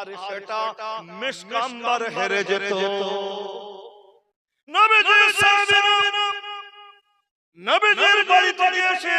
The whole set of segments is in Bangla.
আর সেটা মিসকাম্বার হেরে যেত। নবীজির সাহাবীরা নবীজির বাড়িতে এসে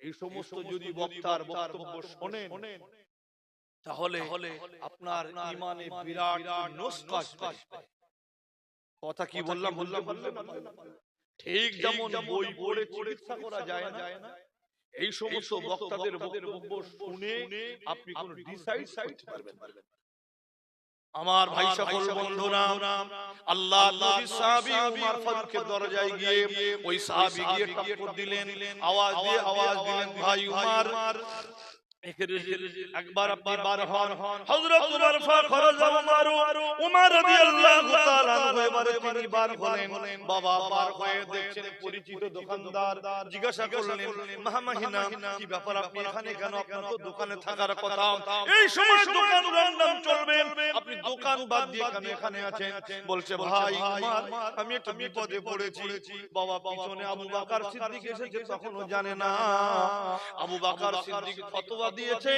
এই সমস্ত যদি বক্তার বক্তব্য শোনেন তাহলে আপনার ইমানে বিরাট নস্কাস কথা কি বললাম বললাম বললাম ঠিক যেমন বই পড়ে চিকিৎসা করা যায় না। এই সমস্ত বক্তাদের বক্তব্য শুনে আপনি কোন ডিসাইড করতে পারবেন না। আমার ভাই সকল বন্ধুরা আল্লাহ নবী সাহাবী উমর ফারুকের দরজায় গিয়ে ওই সাহাবী গিয়ে টক্কর দিলেন আওয়াজ দিয়ে আওয়াজ দিলেন ভাই উমর একবার আপনি বার হন হযরত উমর ফারুক উমর উমর রাদিয়াল্লাহু তাআলা এবারে তিনি বার বাবা বার হয়ে দেখছেন পরিচিত দোকানদার জিজ্ঞাসা করলেন মাহমাহিনা কি ব্যাপার আপনি এখানে কেন আপনার তো দোকানে থাকার কথা এই সময় দোকান রান্নাম চলবে আপনি দোকান বাদ দিয়ে কেন এখানে আছেন বলছে ভাই উমর আমি একটা বিপদে পড়েছি বাবা পিছনে আবু বকর সিদ্দিক এসেছে তখনও জানে না আবু বকর সিদ্দিক ফতোয়া দিয়েছে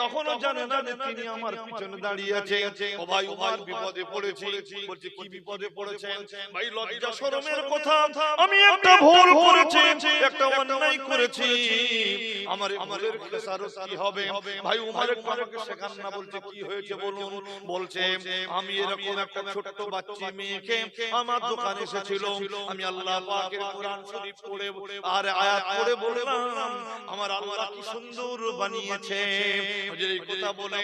তখনও জানে না যে তিনি আমার পিছনে দাঁড়িয়ে আছে ও ভাই উমর বিপদে পড়েছি বলছে কি বিপদে পড়েছেন? ভাই লজ্জা শরমের কথা আমি একটা ভুল করেছি একটা অন্যায় করেছি। আমার আমাদের খেসারত কি হবে? ভাই আমাকে শেখান না বলছে কি হয়েছে বলুন? বলছে আমি এরকম একটা ছোট্ট বাচ্চা মেয়েকে আমার দোকানে এসেছিল আমি আল্লাহ পাকের কোরআন শরীফ পড়ে আর আয়াত পড়ে বললাম আমার আল্লাহ কি সুন্দর বানিয়েছে। এই কথা বলে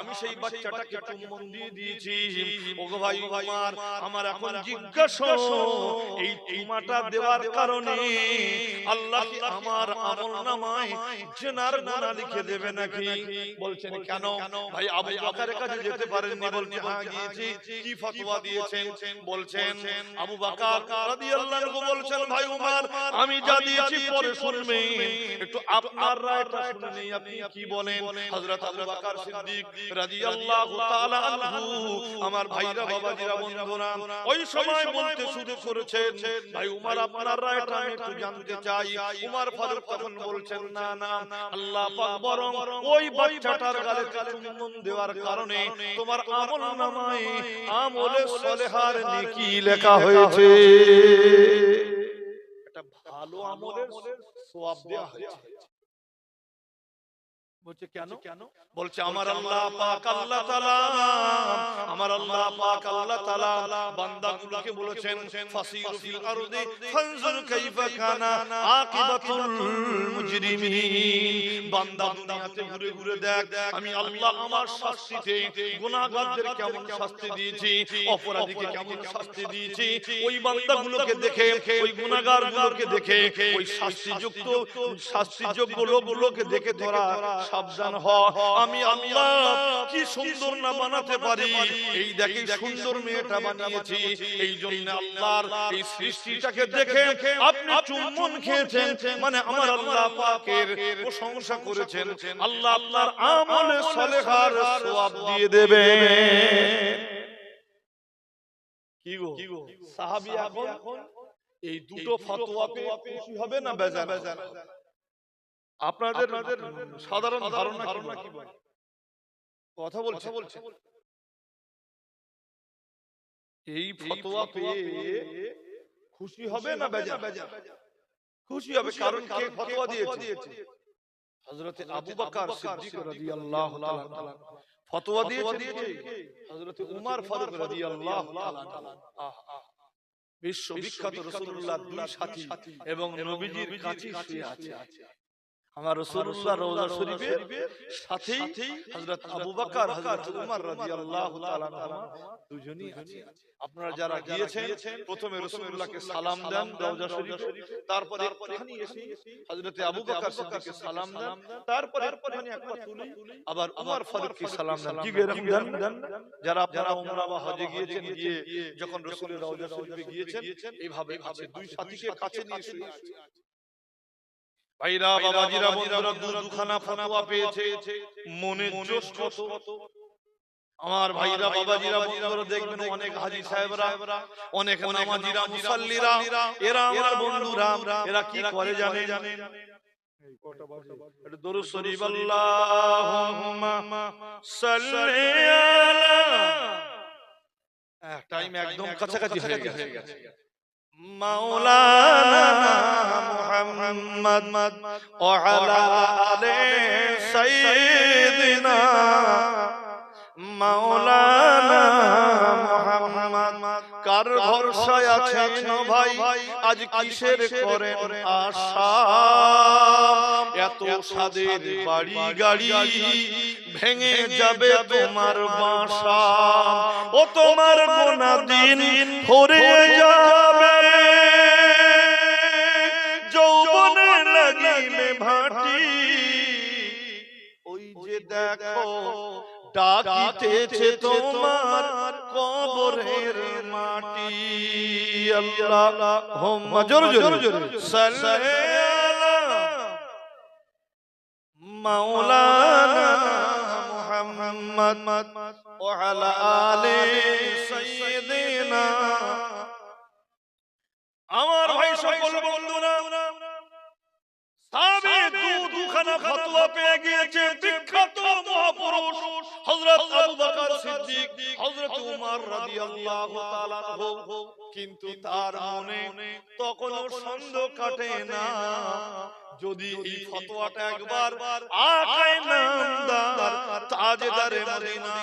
আমি সেই বাচ্চাটাকে চুম্বন দিয়ে দিয়েছি। ওগো ভাই আমার আমার এখন জিজ্ঞাসা। এই চুমাটা দেওয়ার কারণে আল্লাহ কি আমার আমল নামায় জেনার গুনাহ লিখে দেবে নাকি? বলছেন কেন? ভাই আবু বকরের কাছে যেতে পারেননি বলছে হ্যাঁ গিয়েছি কি ফতোয়া দিয়েছেন? বলছেন আবু বকর রাদিয়াল্লাহু আনহু বলছেন ভাই উমর আমি যা দিয়েছি পরে শুনবেন। একটু আপনার রায়টা শুনে নেই আপনি কি বলেন? হযরত আবু বকর সিদ্দিক রাদিয়াল্লাহু তাআলা আনহু আমার ভাইরা বাবাজিরা বন্ধুরা ওই সময় বলতে শুরু করেছেন ভাই উমর আপনার রায়টা আমি একটু জানতে চাই উমর ফারুক তখন বলছেন না না আল্লাহ পাক বরং ওই বাচ্চাটার গালে চুম্বন দেওয়ার কারণে তোমার আমল নামায় আমলে সলেহার নেকি লেখা হয়েছে। এটা ভালো আমলের সওয়াব দেওয়া হয়েছে। বলছে কেন? বলছে আমার আল্লাহ পাক আল্লাহ তাআলা আমার আল্লাহ পাক আল্লাহ তাআলা বান্দাগুলোকে বলেছেন ফাসিরু ফিল আরদি ফানজুর কাইফা কানা আকিবাতুল মুজরিমিন. বান্দা দুনিয়াতে ঘুরে ঘুরে দেখ আমি আল্লাহ আমার শাস্তিতে গুনাহগারদের কেমন শাস্তি দিয়েছি অপরাধীকে কেমন শাস্তি দিয়েছি ওই বান্দাগুলোকে দেখে ওই গুনাহগারগুলোকে দেখে ওই শাস্তিযুক্ত শাস্তিযোগ্য লোকগুলোকে দেখে তোরা সাবধান হ। আমি আল্লাহ কি সুন্দর না বানাতে পারি? এই দেখে সুন্দর মেয়েটা বানিয়েছি। এই জন্য আল্লাহর এই সৃষ্টিটাকে দেখে আপনি চুম্বন খেয়েছেন। মানে আমার আল্লাহ পাকের প্রশংসা করেছেন। আল্লাহ আল্লাহর আমলে সলেহার সওয়াব দিয়ে দেবে। কি গো? সাহাবী এখন এই দুটো ফতোয়া পেয়ে খুশি হবে না বেজান? আপনাদের সাধারণ ধারণা ধারণা কি কথা বলছে বলছে এই ফতোয়া পেয়ে খুশি হবে না বেজা বেজা খুশি হবে কারণ কে ফতোয়া দিয়েছে? হযরতে আবু বকর সিদ্দিক রাদিয়াল্লাহু তাআলা ফতোয়া দিয়েছে হযরতে উমর ফারুক রাদিয়াল্লাহু তাআলা আহ আহ। বিশ্ব বিখ্যাত রাসূলুল্লাহ দুই সাথী এবং নবীজির কাছে শুয়ে আছে। আমার রাসূলুল্লাহ রওজা শরীফের সাথেই হযরত আবু বকর হযরত উমর রাদিয়াল্লাহু তাআলা আনহুমা দুজনই আছে আপনারা যারা গিয়েছেন প্রথমে রাসূলুল্লাহকে সালাম দেন রওজা শরীফে। তারপরে একটুখানি এসে হযরত আবু বকর সিদ্দিককে সালাম দেন। তারপরে একটুখানি এক পা তুলে। আবার উমর ফারুককে সালাম দেন। কি এরকম দেন। যারা আপনারা উমরা বা হজে গিয়েছেন গিয়ে যখন রাসূলের রওজা শরীফে গিয়েছেন এইভাবে আছে দুই সাথীকে কাছে নিয়ে শুয়ে আছে। ভাইরা বাবাজিরা বন্ধুরা দু দুখানা ফতোয়া পেয়েছে। মনে জোশ কত? আমার ভাইরা বাবাজিরা বন্ধুরা দেখবেন অনেক হাজি সাহেবরা অনেক নামাজিরা মুসাল্লিরা এরা আমার বন্ধুরা এরা কি করে জানে জানেন? দরুদ শরীফ আল্লাহুম্মা সাল্লি আলা। টাইম একদম কাছাকাছি হয়ে গেছে। مولانا محمد وعلى آل سيدنا مولانا محمد কার ভরসায় আছেন ভাই আজ কিসের করেন আশা এত সাদের বাড়ি গাড়ি ভেঙে যাবে তোমার বাসা ও তোমার গোনা দিন ভরে যাবে দেখো ডাকিতেছে তোমার কবরের মাটি আল্লাহ হোম্মা জোরে জোরে জোরে মাওলানা মুহাম্মদ وعلى آل سيدنا আমার ভাই সকল বন্ধুরা সাবে দু দুখানা ফতোয়া পেয়ে গিয়েছে বিখ্যাত মহাপুরুষ হযরত আবু বকর সিদ্দিক হযরত উমর রাদিয়াল্লাহু তাআলা আনহু। কিন্তু তার মনে তখনও সন্দেহ কাটে না। যদি এই ফতোয়াটা একবার আকায় নামদার তাজেদারে মদিনা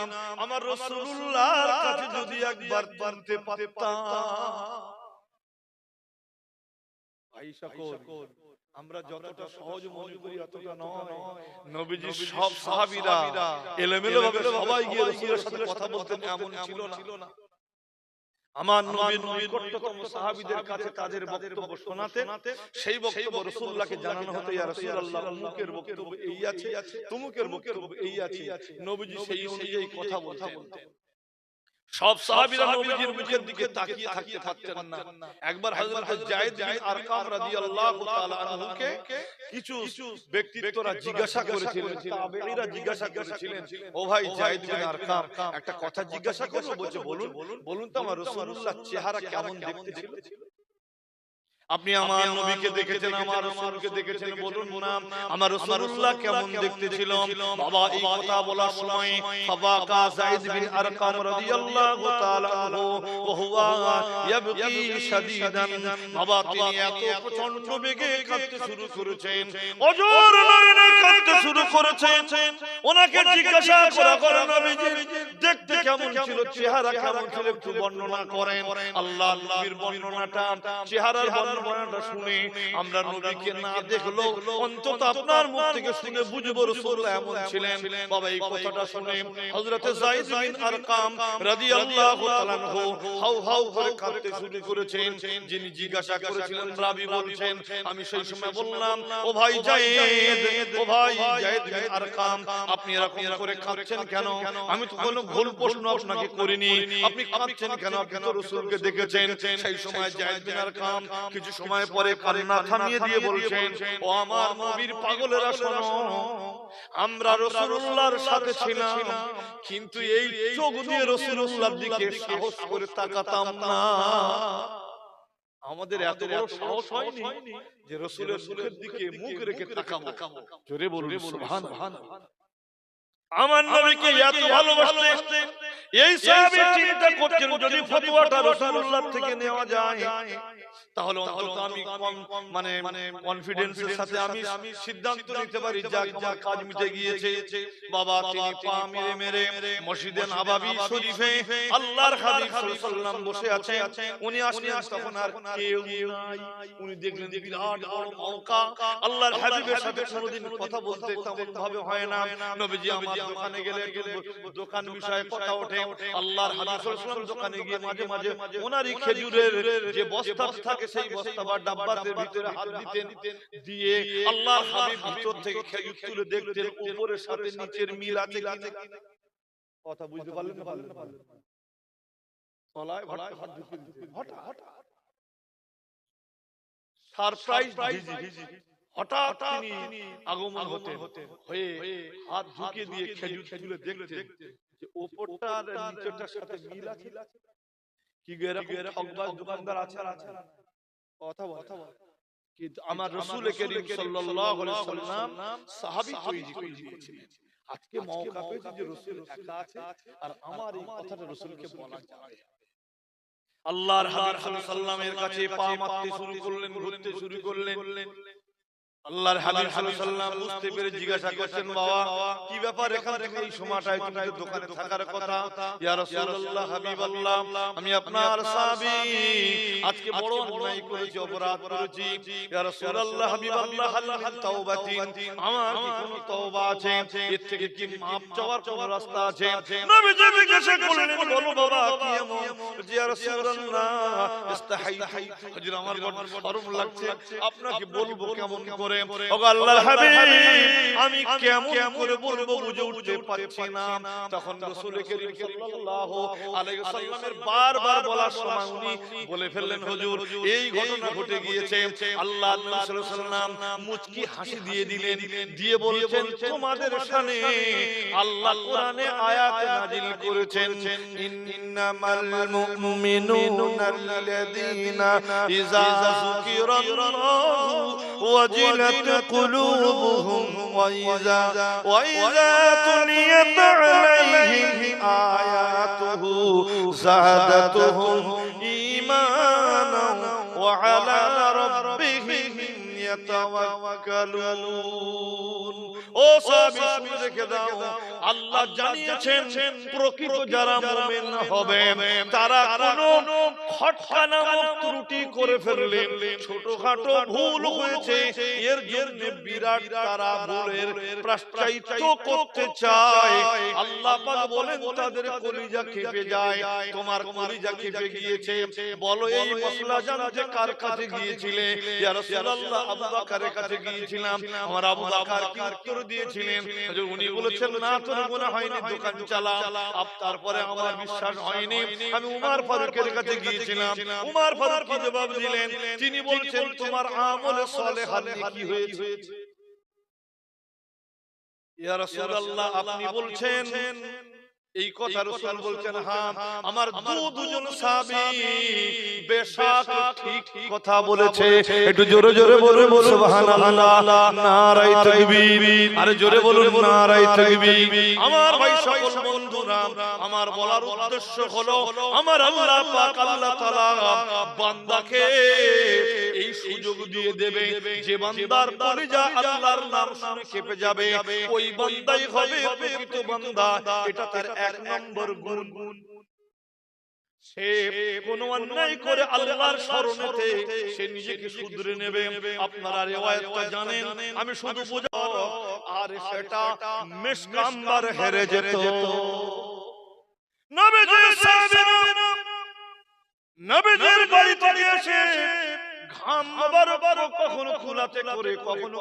আমার রাসূলুল্লাহর কাছে যদি একবার জানতে পারতাম। ভাই সকল আমরা যতটা সহজ মনে করি অতটা নয়। নবীজি সব সাহাবীরা এলোমেলো ভাবে সবাই গিয়ে রাসূলের সাথে কথা বলতেন এমন ছিল না। আমার নবীর নিকটতম সাহাবীদের কাছে তাদের বক্তব্য শোনাতেন। সেই বক্তব্য রাসূলুল্লাহকে জানানো হতো ইয়া রাসূলুল্লাহ মুখের বক্তব্য এই আছে তুমুকের বক্তব্য এই আছে। নবীজি সেই অনুযায়ী কথা বলতেন। সব সাহাবীরা নবীজির মুখের দিকে তাকিয়ে থাকতে থাকতেন না। একবার হযরত যায়েদ বিন আরকাম রাদিয়াল্লাহু তাআলা আনহুকে কিছু ব্যক্তিত্বরা জিজ্ঞাসা করেছিলেন। তাবেঈরা জিজ্ঞাসা করেছিলেন। ও ভাই যায়েদ বিন আরকাম একটা কথা জিজ্ঞাসা করব বলছে বলুন। বলুন। তো আমার রাসূলুল্লাহ চেহারা কেমন দেখতে ছিল? আপনি আমার নবীকে দেখেছেন আমার রাসূলকে দেখেছেন বলুন না আমার রাসূলুল্লাহ কেমন দেখতে ছিল বাবা এই কথা বলার সময় ফাবাকা যায়েদ বিন আরকাম রাদিয়াল্লাহু তাআলা আনহু ওয়া হুয়া ইয়াবকি শাদীদান। বাবা তিনি এত প্রচণ্ড বেগে কাঁদতে শুরু করেছেন। অজর নয়নে কাঁদতে শুরু করেছেন। ওনাকে জিজ্ঞাসা করা করে নবীজি দেখতে কেমন ছিল চেহারা কেমন ছিল একটু বর্ণনা করেন। আল্লাহ নবীর বর্ণনাটা চেহারার বর্ণনাটা শুনে আমরা নবীকে না দেখল অন্তত আপনার মুখ থেকে শুনে বুঝব রাসূলুল্লাহ এমন ছিলেন। বাবা এই কথাটা শুনে হযরত যায়েদ বিন আরকাম রাদিয়াল্লাহু তাআলা আনহু হাউ হাউ করে কাঁদতে শুরু করেছেন। যিনি জিজ্ঞাসা করেছিলেন রাবি বলছেন আমি সেই সময় বললাম ও ভাই যায়েদ ও ভাই যায়েদ বিন আরকাম আপনি এরকম করে কাঁদছেন কেন? আমি তো কোনো ভুল প্রশ্ন আপনাকে করিনি। আপনি কাঁদছেন কেন? আপনি তো রাসূলকে দেখেছেন সেই সময় যায়েদ বিন আরকাম কিছু সময় পরে কান্না থামিয়ে দিয়ে বলছেন ও আমার নবীর পাগলেরা শোনো আমরা রাসূলুল্লাহর সাথে ছিলাম কিন্তু এই চোখ দিয়ে রাসূলুল্লাহর দিকে সাহস করে তাকাতাম না। আমাদের এত বড় সাহস হয়নি যে রাসূলের মুখের দিকে মুখ রেখে তাকাবো। জোরে বলুন সুবহানাল্লাহ। আমার নবীকে এত ভালোবাসতেন। এই সাহাবী চিন্তা করছেন যদি ফতোয়াটা রাসূলুল্লাহ থেকে নেওয়া যায় তাহলে অন্তত আমি কম মানে মানে কনফিডেন্সের সাথে আমি সিদ্ধান্ত নিতে পারি যে আমার কাজ মিটে গিয়েছে বাবা তিনি পা মেরে মেরে মসজিদে নববী শরীফে আল্লাহর হাবিব সাল্লাল্লাহু আলাইহি বসে আছে উনি আসলেন তখন আর কেউ নাই। উনি দেখলেন বিরাট বড় মৌকা আল্লাহর হাবিবের সাথে কোনোদিন কথা বলতে তেমন ভাবে হয় না। নবীজি আমার দোকানে গেলে দোকান বিষয়ে কথা ওঠে। আল্লাহর হাবিব সাল্লাল্লাহু দোকানে গিয়ে মাঝে মাঝে ওনারই খেজুরের যে বস্তা থাকে সেই বস্তা বা ডাব্বাতের ভিতরে হাত দিতেন। দিয়ে আল্লাহর হাবিব ভিতর থেকে খেজুর তুলে দেখতেন উপরের সাথে নিচের মিল আছে কিনা? কথা বুঝতে পারলেন? না পারলেন? তলায় হঠাৎ হাত ঢুকিয়ে দিতেন। হঠাৎ সারপ্রাইজ ভিজি হঠাৎ তিনি আগমন হতেন হয়ে হাত ঢুকিয়ে দিয়ে খেজুর তুলে দেখতেন যে ওপরটা আর নিচেরটার সাথে মিল আছে। কি এরকম ঠকবাজ দোকানদার আছে আছে? কথা বল। কিন্তু আমার রাসূল করিম সাল্লাল্লাহু আলাইহি সাল্লাম সাহাবী তৈরি করে দিয়েছিলেন আজকে মওকা পেয়েছি যে রাসূল একা আছে আর আমার এই কথাটা রাসূলকে বলা যাবে আল্লাহর হাবিব সাল্লাল্লাহু আলাইহি সাল্লামের কাছে পা মারতে শুরু করলেন ঘুরতে শুরু করলেন। আল্লাহর হাবিব সাল্লাল্লাহু বুঝতে পেরে জিজ্ঞাসা করছেন বাবা কি ব্যাপার এখান থেকে এই সময়টায় তুমি দোকানে থাকার কথা? ইয়া রাসূলুল্লাহ হাবিবাল্লাহ আমি আপনার সাহাবী আজকে বড় অন্যায় করেছি অপরাধ করেছি। ইয়া রাসূলুল্লাহ হাবিবাল্লাহ হাল মিন তাওবাতিন আমার কি কোনো তওবা আছে এর থেকে কি মাপ চাওয়ার কোনো রাস্তা আছে নবীজি জিজ্ঞাসা করলেন বলো বাবা কি এমন? জি ইয়া রাসূলুল্লাহ ইস্তাহাইতু হুজুর আমার বড় শরম লাগছে আপনাকে বলব কেমন করে ওগো আল্লাহর হাবিব আমি কেমন করে বলব বুঝে উঠতে পারছি না তখন রাসূল করিম সাল্লাল্লাহু আলাইহি ওয়াসাল্লামের বারবার বলার সময় উনি বলে ফেললেন হুজুর এই ঘটনা ঘটে গিয়েছে আল্লাহ আল্লাহ সাল্লাল্লাহু আলাইহি ওয়াসাল্লাম মুচকি হাসি দিয়ে দিলেন দিয়ে বলেছেন তোমাদের শানে আল্লাহ কোরআনে আয়াত নাজিল করেছেন ইন্নামাল মুমিনুনা আল্লাযীনা ইযা যুকিরাল্লাহু وجلت قلوبهم وإذا وإذا تليت عليهم آياته زادتهم إيمانا وعلى ربهم يتوكلون. ও সাহাবী শুনে রেখে দাও। আল্লাহ জানিয়েছেন প্রকৃত যারা মুমিন হবে তারা কোনো খটকা নামক ত্রুটি করে ফেললেন। ছোটখাটো ভুল হয়েছে এর জন্য বিরাট তারা ভুলের প্রাশ্চাইত্য করতে চায়। আল্লাহ পাক বলেন তাদের কলিজা কেঁপে যায় তোমার কলিজা কেঁপে গিয়েছে। বলো এই মশলা জানতে কার কাছে গিয়েছিলে? ইয়া রাসূলুল্লাহ আবু বকরের কাছে গিয়েছিলাম। আমার আবু বকর কি উত্তর দিয়েছিলেন। উনি বলেছেন না তোর মনে হয়নি দোকান চালা তারপরে আমার বিশ্বাস হয়নি। আমি উমার ফারুকের কাছে গিয়েছিলাম। উমার ফারুক কি জবাব দিলেন? তিনি বলছেন তোমার আমলে সালেহাত কি হয়েছে? ইয়া রাসূলুল্লাহ আপনি বলছেন এই কথা রাসূল বলছেন হ্যাঁ আমার দু দুজন সাহাবী বেশক ঠিক কথা বলেছে। একটু জোরে জোরে বলুন সুবহানাল্লাহ। নারায়ে তাকবীর। আরে জোরে বলুন নারায়ে তাকবীর। আমার ভাই সকল বন্ধুরা আমার বলার উদ্দেশ্য হলো আমার আল্লাহ পাক আল্লাহ তাআলা বান্দাকে এই সুযোগ দিয়ে দেবে যে বান্দার কলিজা আল্লাহর নাম শুনে কেঁপে যাবে ওই বান্দাই হবে প্রকৃত বান্দা। এটা তার এক নম্বর গুণ। সে কোনো অন্যায় করে আল্লাহর সে নিজেকে শুধরে নেবে। আপনারা রিওয়ায়াতটা জানেন, আমি শুধু আর সেটা হেরে যেত। ঘাম বারবার কখনো খোলাতে করে, কখনো